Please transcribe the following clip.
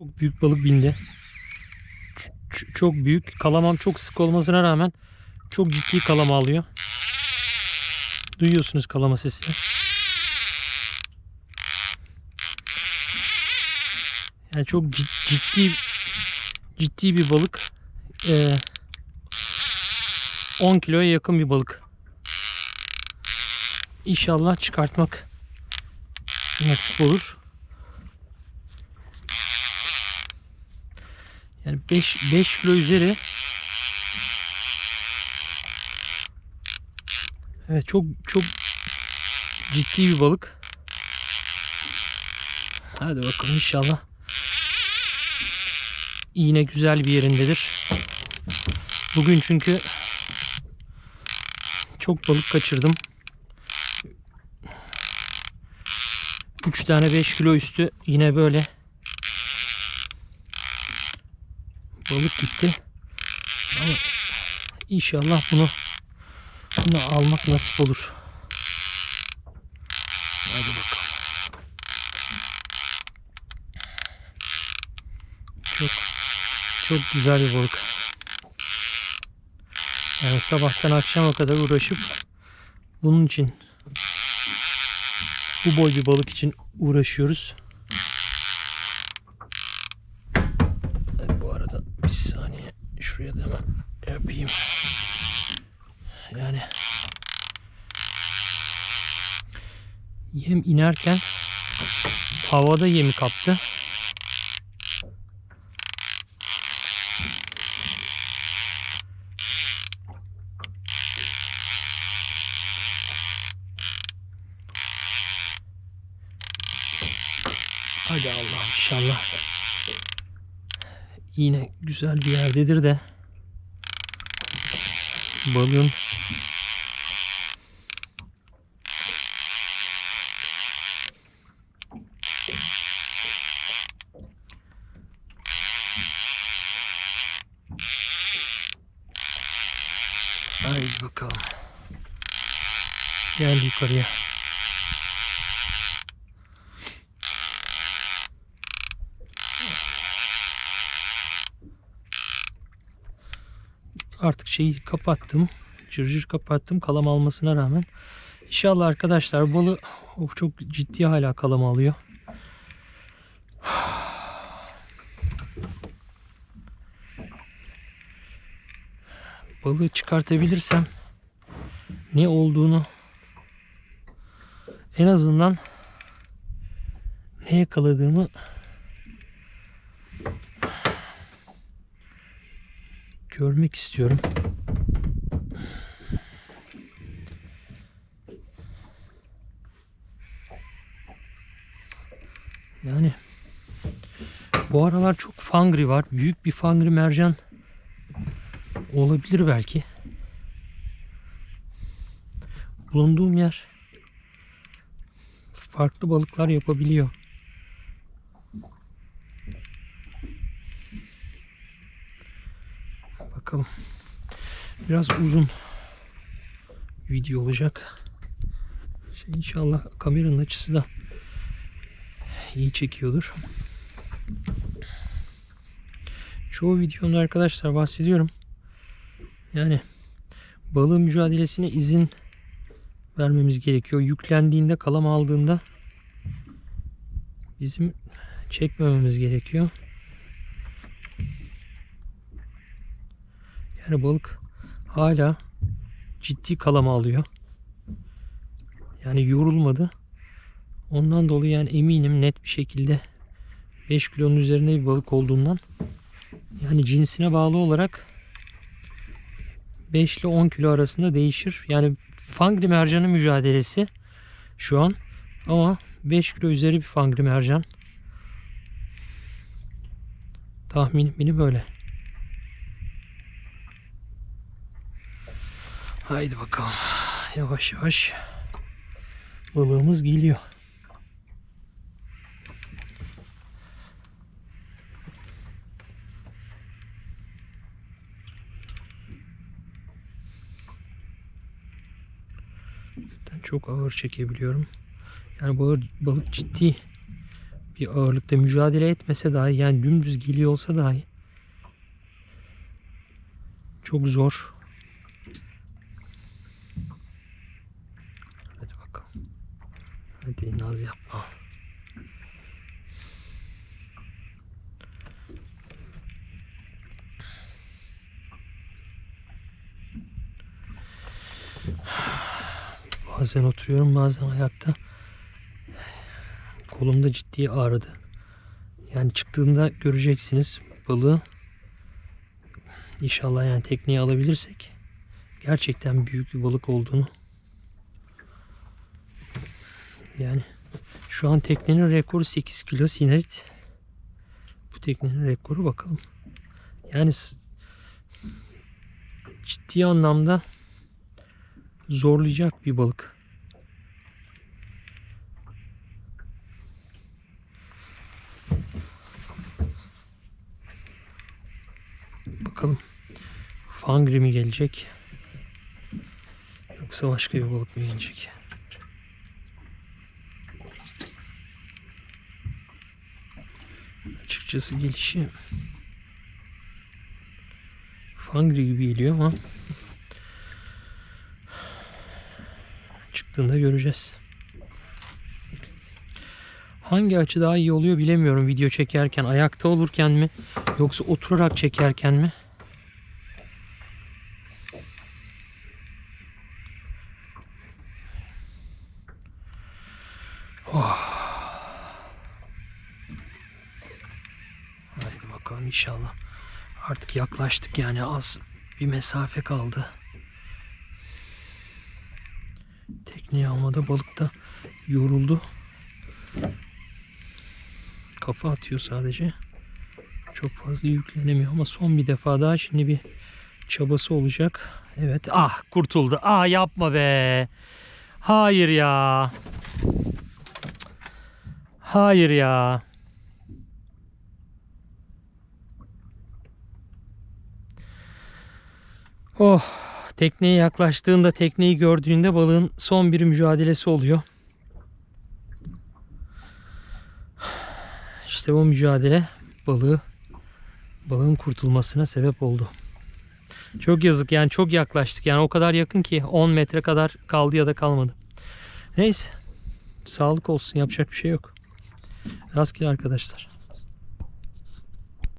Çok büyük balık bindi. Ç- çok büyük. Kalamam çok sık olmasına rağmen çok ciddi kalama alıyor. Duyuyorsunuz kalama sesini. Yani çok cid- ciddi ciddi bir balık. Ee, 10 kiloya yakın bir balık. İnşallah çıkartmak nasip olur. Yani 5 5 kilo üzeri. Evet çok çok ciddi bir balık. Hadi bakalım inşallah. Yine güzel bir yerindedir. Bugün çünkü çok balık kaçırdım. 3 tane 5 kilo üstü yine böyle balık gitti. Ama inşallah bunu bunu almak nasip olur. Hadi bakalım. Çok çok güzel bir balık. Yani sabahtan akşama kadar uğraşıp bunun için bu boy bir balık için uğraşıyoruz. Ben bu arada bir saniye şuraya da hemen yapayım. Yani yem inerken havada yemi kaptı. Hadi Allah inşallah. Yine güzel bir yerdedir de balığın Haydi bakalım. Gel yukarıya. Artık şeyi kapattım. Cırcır kapattım kalam almasına rağmen. İnşallah arkadaşlar balı of, çok ciddi hala kalam alıyor. Balığı çıkartabilirsem ne olduğunu en azından ne yakaladığımı görmek istiyorum. Yani bu aralar çok fangri var. Büyük bir fangri mercan olabilir belki. Bulunduğum yer farklı balıklar yapabiliyor. Bakalım. Biraz uzun video olacak. Şey inşallah kameranın açısı da iyi çekiyordur. Çoğu videomda arkadaşlar bahsediyorum. Yani balığın mücadelesine izin vermemiz gerekiyor. Yüklendiğinde, kalam aldığında bizim çekmememiz gerekiyor. Yani balık hala ciddi kalama alıyor. Yani yorulmadı. Ondan dolayı yani eminim net bir şekilde 5 kilonun üzerinde bir balık olduğundan yani cinsine bağlı olarak 5 ile 10 kilo arasında değişir. Yani fangri mercanı mücadelesi şu an ama 5 kilo üzeri bir fangri mercan. Tahminim benim böyle. Haydi bakalım. Yavaş yavaş balığımız geliyor. Çok ağır çekebiliyorum. Yani balık, balık ciddi bir ağırlıkta mücadele etmese dahi yani dümdüz geliyor olsa dahi çok zor. Hadi bakalım. Hadi naz yapma. Bazen oturuyorum bazen ayakta. Kolumda ciddi ağrıdı. Yani çıktığında göreceksiniz balığı. İnşallah yani tekneye alabilirsek gerçekten büyük bir balık olduğunu. Yani şu an teknenin rekoru 8 kilo sinerit. Bu teknenin rekoru bakalım. Yani ciddi anlamda zorlayacak bir balık. Bakalım. Fangri mi gelecek? Yoksa başka bir balık mı gelecek? Açıkçası gelişi Fangri gibi geliyor ama çıktığında göreceğiz. Hangi açı daha iyi oluyor bilemiyorum video çekerken. Ayakta olurken mi yoksa oturarak çekerken mi? Haydi bakalım inşallah. Artık yaklaştık yani az bir mesafe kaldı. Tekneyi almada balık da yoruldu. Kafa atıyor sadece. Çok fazla yüklenemiyor ama son bir defa daha şimdi bir çabası olacak. Evet. Ah kurtuldu. Ah yapma be. Hayır ya. Hayır ya. Oh, tekneye yaklaştığında, tekneyi gördüğünde balığın son bir mücadelesi oluyor. İşte bu mücadele balığı balığın kurtulmasına sebep oldu. Çok yazık yani çok yaklaştık yani o kadar yakın ki 10 metre kadar kaldı ya da kalmadı. Neyse sağlık olsun yapacak bir şey yok. Rastgele arkadaşlar.